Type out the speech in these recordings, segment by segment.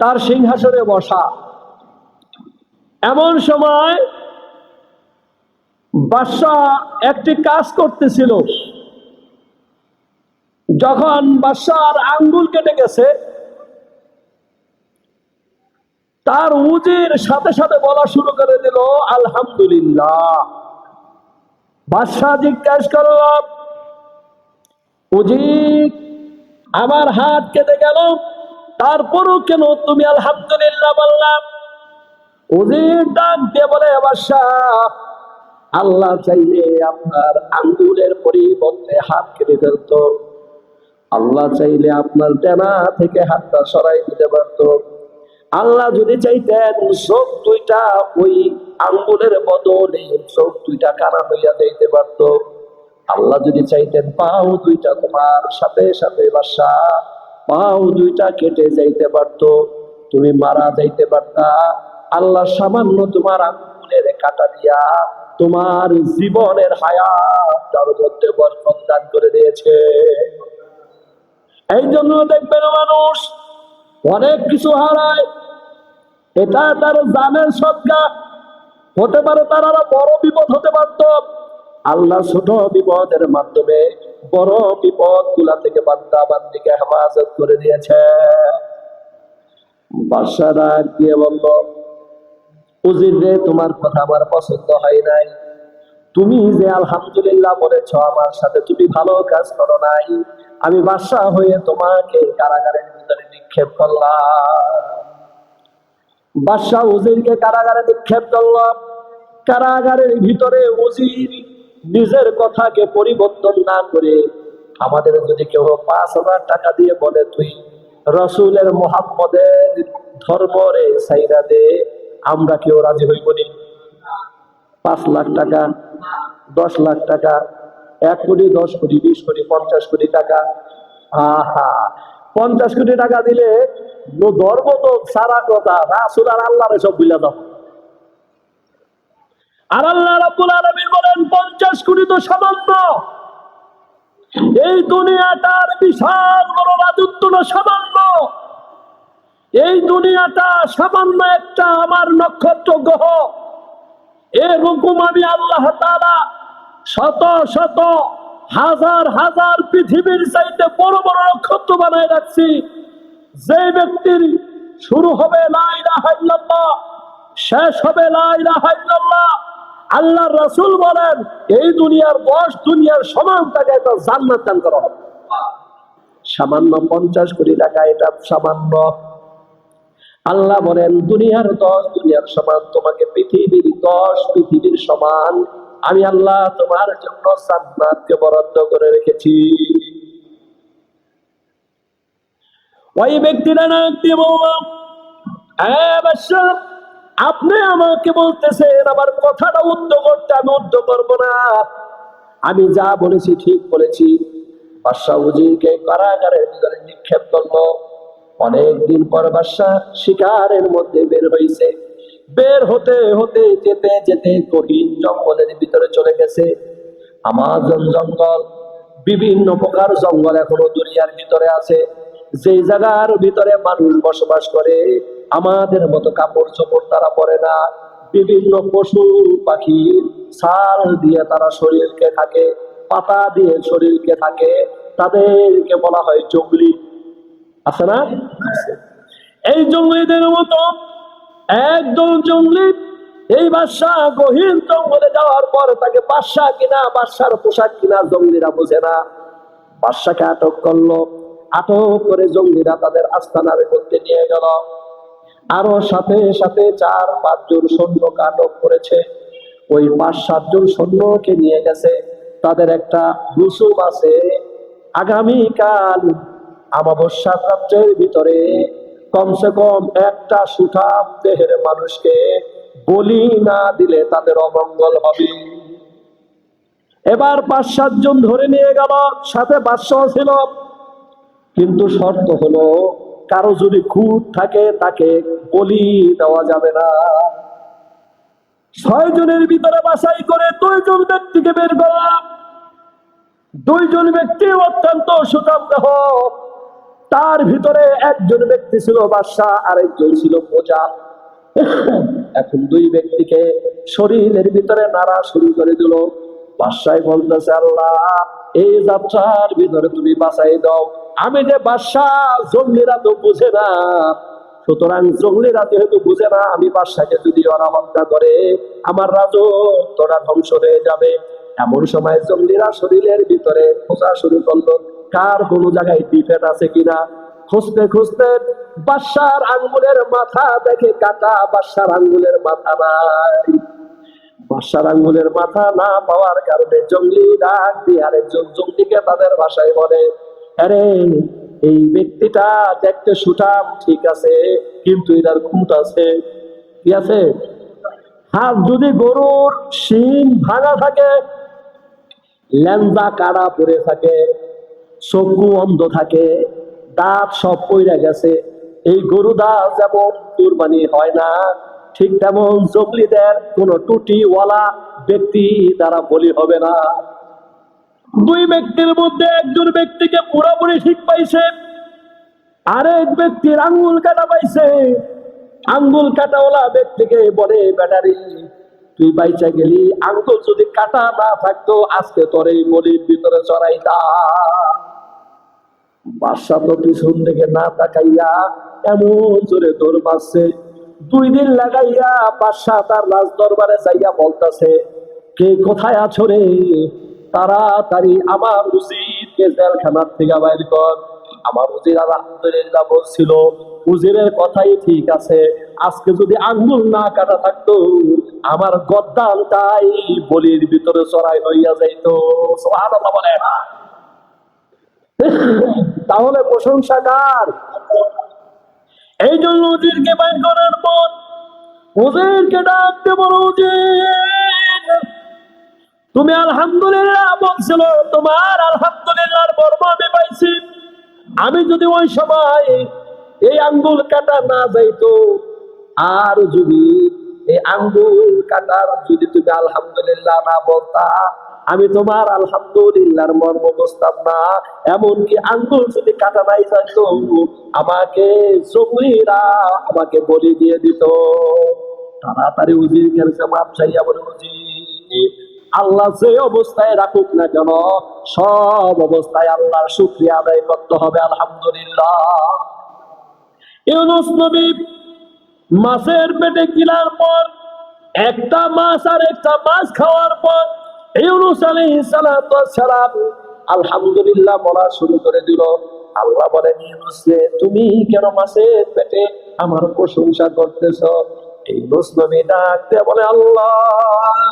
তার সিংহাসনে বসা। এমন সময় বাদশাহ একটি কাজ করতেছিল। যখন বাদশার আঙ্গুল কেটে গেছে, তার উজির সাথে সাথে বলা শুরু করে দিল, আলহামদুলিল্লাহ। বাদশাহ জিজ্ঞাস করল, উজির, আমার হাত কেটে গেল? তারপরও কেন তুমি আলহামদুলিল্লাহ বললাম আল্লাহ চাইলে আপনার আঙ্গুলের পরিবর্তে হাত কেটে ফেলত। আল্লাহ চাইলে আপনার টেনা থেকে হাতটা সরাই দিতে পারত। আল্লাহ যদি চাইতেন চোখ দুইটা ওই আঙ্গুলের বদলে চোখ দুইটা কানা হইয়া যাইতে পারত। আল্লাহ যদি চাইতেন পাও দুইটা তোমার সাথে সাথে বাসা পাও দুইটা কেটে যাইতে পারত, তুমি মারা যাইতে পারতা। আল্লাহ সামান্য তোমার আঙ্গুলের কাটা দিয়া তোমার জীবনের হায়াত দান করে দিয়েছে। এই জন্য দেখবেন মানুষ, অনেক কিছু হারায়। এটা তার জানের সজ্ঞা হতে পারে তার আরও বড় বিপদ হতে পারত। আল্লাহ ছোট বিপদের মাধ্যমে বড় বিপদগুলা থেকে বান্দা বান্দিকে হেফাজত করে দিয়েছে। বাদশারা দিয়ে বলল, উজির রে, তোমার কথা আমার পছন্দ হয় নাই। তুমি যে আলহামদুলিল্লাহ বলেছ, আমার সাথে তুমি ভালো কাজ করো নাই। আমি বাদশাহ হয়ে তোমাকে কারাগারের ভিতরে নিক্ষেপ করলাম। বাদশাহ উজিরকে কারাগারে নিক্ষেপ করলাম কারাগারের ভিতরে উজির নিজের কথাকে পরিবর্তন না করে আমাদের যদি কেউ পাঁচ হাজার টাকা দিয়ে বলে, তুই রসুলের মোহাম্মদের ধর্মরে সাইরা দে, আমরা কেউ রাজি হইব নি? পাঁচ লাখ টাকা, দশ লাখ টাকা, এক কোটি, দশ কোটি, বিশ কোটি, পঞ্চাশ কোটি টাকা। আহা! পঞ্চাশ কোটি টাকা দিলে ধর্ম তো সারা কথা, রাসুল আর আল্লাহ সব বুঝলে দাও আর আল্লাহ রাব্বুল আলামিন বলেন, পঞ্চাশ কোটি তো সামান্য এই দুনিয়াটার বিশাল বড় রাজত্ব না সামান্য এই দুনিয়াটা সামান্য একটা আমার নক্ষত্র গ্রহ। এরকম আমি আল্লাহ তাআলা শত শত হাজার হাজার পৃথিবীর চাইতে বড় বড় নক্ষত্র বানায় রাখছি। যে ব্যক্তির শুরু হবে শেষ হবে লা ইলাহা ইল্লাল্লাহ রাসুল বলেন এই দুনিয়ার দশ দুনিয়ার সমান টাকা এটা জান্নাত দান করা হবে। সামান্য পঞ্চাশ কোটি টাকা এটা সামান্য। আল্লাহ বলেন দুনিয়ার দশ দুনিয়ার সমান তোমাকে পৃথিবীর দশ পৃথিবীর সমান। আমি আল্লাহ তোমার জন্য জান্নাতকে বরাদ্দ করে রেখেছি। ওই ব্যক্তিরা না "হ্যাঁ, বাদশাহ, আপনি আমাকে বলতেছেন, আমার কথাটা উদ্ধ করতে আমি উদ্ধ করব না। আমি যা বলেছি ঠিক বলেছি। বাদশাহ উজিরকে কারাগারের ভিতরে নিক্ষেপ করল। অনেকদিন পর বাদশাহ শিকারের মধ্যে বের হয়েছে বের হতে হতে যেতে যেতে গহীন জঙ্গলের ভিতরে চলে গেছে। আমাজন জঙ্গল, বিভিন্ন প্রকার জঙ্গল এখনও দুনিয়ার ভিতরে আছে। যে জায়গার ভিতরে মানুষ বসবাস করে আমাদের মতো কাপড় চোপড় তারা পরে না। বিভিন্ন পশু পাখি সার দিয়ে তারা শরীরকে থাকে, পাতা দিয়ে শরীরকে থাকে। তাদেরকে বলা হয় জঙ্গলি। আছে না? এই জঙ্গলিদের মতো একদম জঙ্গলি এই বাদশাহ গহীন জঙ্গলে যাওয়ার পর তাকে বাদশাহ কিনা বাদশার পোশাক কিনা জঙ্গলিরা বোঝে না। বাদশাকে আটক করল। আটক করে জঙ্গলিরা তাদের আস্তানার মধ্যে নিয়ে গেল। আরও সাথে সাথে চার পাঁচজন সৈন্যকে আটক করেছে। ওই পাঁচ সাতজন সৈন্যকে নিয়ে গেছে। তাদের একটা রুসুম আছে। আগামীকাল আমাবস্যার রাত্রের ভিতরে কমসে কম একটা সুঠাম দেহের মানুষকে বলি না দিলে তাদের অমঙ্গল হবে। এবার পাঁচ সাতজন ধরে নিয়ে গেল, সাথে বাদশাহ ছিল। কিন্তু শর্ত হলো কারও যদি খুঁত থাকে, তাকে বলি দেওয়া যাবে না। ছয় জনের ভিতরে বাছাই করে দুইজন ব্যক্তিকে বের করলাম দুইজন ব্যক্তি অত্যন্ত সুঠাম দেহ তার ভিতরে একজন ব্যক্তি ছিল বাদশাহ, আরেকজন ছিল প্রজা। এখন দুই ব্যক্তিকে শরীরের ভিতরে নাড়া শুরু করে দিল। বাদশাহ বলতেছে, আল্লাহ, এই যাত্রার ভিতরে তুমি বাঁচাই দাও। আমি যে বাদশাহ জঙ্গিরা তো বুঝে না। সুতরাং জঙ্গলিরা যেহেতু বুঝে না, আমি বাদশাকে যদি ওরা করে আমার রাজত্বটা ধ্বংস হয়ে যাবে। এমন সময় জঙ্গলিরা শরীরের ভিতরে খোঁজা শুরু করল, কার কোন জায়গায় ডিফেট আছে কিনা? খুঁজতে খুঁজতে বাদশার আঙ্গুলের মাথা দেখে কাটা বাদশার আঙ্গুলের মাথা নাই। বাদশার আঙ্গুলের মাথা না পাওয়ার কারণে জঙ্গলি ডাক দিয়ে আরেকজন জঙ্গলিকে তাদের ভাষায় বলে আরে, এই ব্যক্তিটা দেখতে সুঠাম, ঠিক আছে, কিন্তু এটার খুঁট আছে। কি আছে? হাত যদি গরুর শিং ভাঙা থাকে ল্যাঞ্জা কাড়া পড়ে থাকে, চক্ষু অন্ধ থাকে, দাঁত সব পইরা গেছে, এই গরু দাঁত যেমন কুরবানি হয় না, ঠিক তেমন জগলিদের কোন টুটিওয়ালা ব্যক্তি দ্বারা বলি হবে না। দুই ব্যক্তির মধ্যে একজন ব্যক্তিকে পুরোপুরি ঠিক পাইছে, আরেক ব্যক্তির আঙ্গুল কাটা পাইছে। আঙ্গুল কাটাওয়ালা ব্যক্তিকে বলে, ব্যাটারি, তুই বাইচা গেলি, আঙ্গুল যদি কাটা না থাকতো আজকে তোর এই বলির ভিতরে চড়াইতা বাদশা তো পিছন থেকে না তাকাইয়া এমন জোরে দৌড় মারছে। দুই দিন লাগাইয়া বাদশা তার রাজ দরবারে যাইয়া বলতাছে, কে কোথায় আছো রে? তাড়াতাড়ি আমার উজিরকে জেলখানার থেকে বাইর কর। আমার উজির আলহামদুলিল্লাহ বলছিল, উজিরের কথাই ঠিক আছে, আজকে যদি আঙ্গুল না কাটা থাকতো, আমার গদ্দানটাই বলির ভিতরে চড়াই হইয়া যাইতো। তাহলে প্রশংসা কার? এই জন্য উজিরকে বাইর করার পর উজিরকে ডাকতে বলো, উজির! তুমি আলহামদুলিল্লাহ বলছিল, তোমার আলহামদুলিল্লাহর বর্ম আমি পাইছি। আমি যদি ওই সময় এই আঙ্গুল কাটা না যাইতো, আর যদি এই আঙ্গুল কাটার যদি তুমি আলহামদুলিল্লাহ না বলতা, আমি তোমার আলহামদুলিল্লাহর মর্ম বুঝতাম না। এমনকি আঙ্গুল যদি কাটা নাই যাইতো আমাকে জঙ্গলিরা আমাকে বলি দিয়ে দিত। তাড়াতাড়ি উজির কাছে মাপ চাইয়া বলে, উজির। আল্লাহ যে অবস্থায় রাখুক না কেন, সব অবস্থায় আল্লাহর শুক্রিয়া আদায় করতে হবে, আলহামদুলিল্লাহ। মাছের পেটে কিনার পর, একটা মাছ আর একটা মাছ খাওয়ার পর, ইউনুস আলাইহিস সালাম আলহামদুলিল্লাহ বলা শুরু করে দিল। আল্লাহ বলেন, ইউনুস তুমি কেন মাছের পেটে আমার প্রশংসা করতেছ? ইউনুস নবী ডাকতে বলে, আল্লাহ!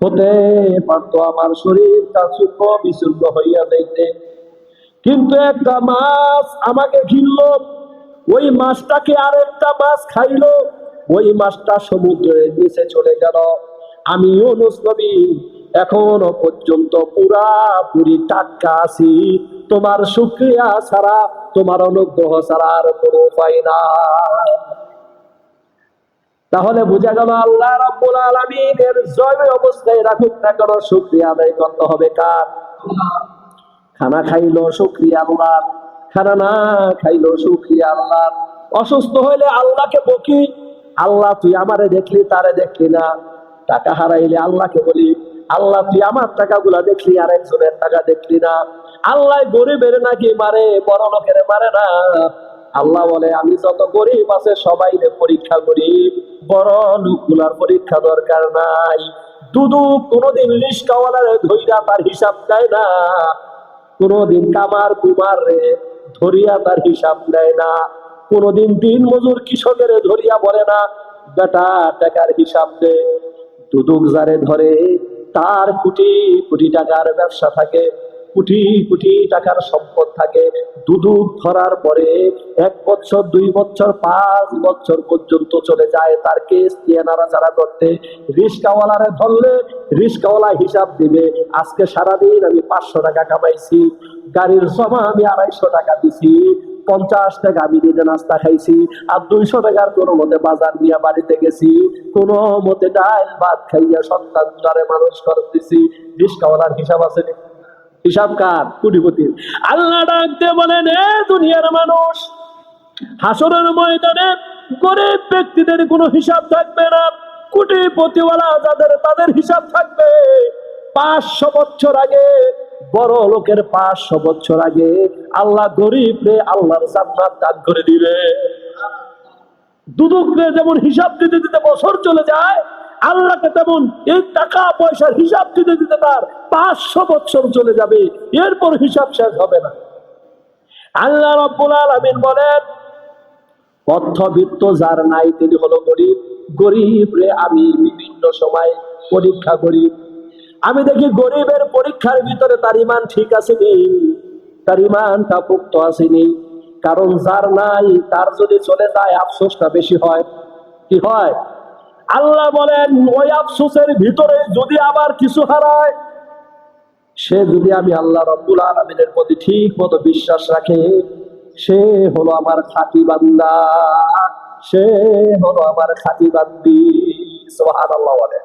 হতে পারতো আমার শরীরটা সূক্ষ্ম বিশুদ্ধ হইয়া যাইতে। কিন্তু একটা মাছ আমাকে ঘিরল, ওই মাছটাকে আরেকটা মাছ খাইলো, ওই মাছটা সমুদ্রের নিচে চলে গেল। আমি ইউনুস এখনও পর্যন্ত পুরাপুরি টাটকা আছি। তোমার শুক্রিয়া ছাড়া, তোমার অনুগ্রহ ছাড়া আর কোনো উপায় না তাহলে বোঝা গেল আল্লাহ রাব্বুল আলামিনের জয় অবস্থায় রাখুক না কেন, শুক্রিয়া আদায় করতে হবে কার? খানা খাইলো, শুক্রিয়া আল্লাহ খানা না খাইলো, শুক্রিয়া আল্লাহ অসুস্থ হইলে আল্লাহকে বকি। আল্লাহ, তুই আমারে দেখলি, তারে দেখলি না। টাকা হারাইলে আল্লাহকে বলি। আল্লাহ, তুই আমার টাকাগুলা দেখলি আর একজনের টাকা দেখলি না। আল্লাহ গরিবের নাকি মারে বড় লোকের মারে না। আল্লাহ বলে, আমি যত গরিব আছে সবাই পরীক্ষা করি বড় লোকগুলার পরীক্ষা দরকার নাই। দুদু কোনোদিন লিস্কাওয়ালার ধৈরা তার হিসাব দেয় না। কোনোদিন কামার কুমার রে ধরিয়া তার হিসাব দেয় না। কোনোদিন দিন মজুর কৃষকের ধরিয়া বলে না, বেটা, টাকার হিসাব দে। দুদুক যারে ধরে, তার কোটি কোটি টাকার ব্যবসা থাকে। কোটি কোটি টাকার সম্পদ থাকে। দুদুক ধরার পরে এক বছর, দুই বছর, পাঁচ বছর পর্যন্ত চলে যায় তার কেস দিয়ে নাড়াচাড়া করতে। রিস্কাওয়ালারে ধরলে রিস্কাওয়ালা হিসাব দিবে, আজকে সারাদিন আমি পাঁচশো টাকা কামাইছি, গাড়ির জমা আমি আড়াইশো টাকা দিছি, পঞ্চাশ টাকা আমি নিজে নাস্তা খাইছি, আর দুইশো টাকার কোনো মতে বাজার নিয়ে বাড়িতে গেছি, কোনো মতে ডাল ভাত খাইয়া সন্তান মানুষ করতেছি রিস্কাওয়ালার হিসাব আছে? হিসাব কার? কোটিপতির। আল্লাহ ডাক দিয়ে বলেন, এ দুনিয়ার মানুষ, হাসরের ময়দানে গরিব ব্যক্তিদের কোনো হিসাব থাকবে না। কোটিপতিওয়ালা যাদের, তাদের হিসাব থাকবে। পাঁচশো বছর আগে, বড় লোকের পাঁচশো বছর আগে আল্লাহ গরিব রে আল্লাহর জান্নাত দান করে দিবে। দুদকরে যেমন হিসাব দিতে দিতে বছর চলে যায় আল্লাহকে তেমন এই টাকা পয়সার হিসাব দিতে দিতে তার পাঁচশো বছর চলে যাবে, এরপর হিসাব শেষ হবে না। আল্লাহ রব্বুল আলামিন বলেন, অর্থবিত্ত যার নাই তিনি হলো গরিব। গরিব রে, আমি বিভিন্ন সময় পরীক্ষা করি। আমি দেখি গরিবের পরীক্ষার ভিতরে তার ইমান ঠিক আছে তার ইমানটা পুক্ত আসেনি। কারণ যার নাই, তার যদি চলে যায়, আফসোসটা বেশি হয়। কি হয়? আল্লাহ বলেন, ওই আফসোসের ভিতরে যদি আবার কিছু হারায়, সে যদি আমি আল্লাহ রব্বুল আলমিনের প্রতি ঠিক মতো বিশ্বাস রাখে, সে হলো আমার খাঁটি বান্দা। সে হলো আমার খাঁটি বান্দি। সোহান আল্লাহ বলে।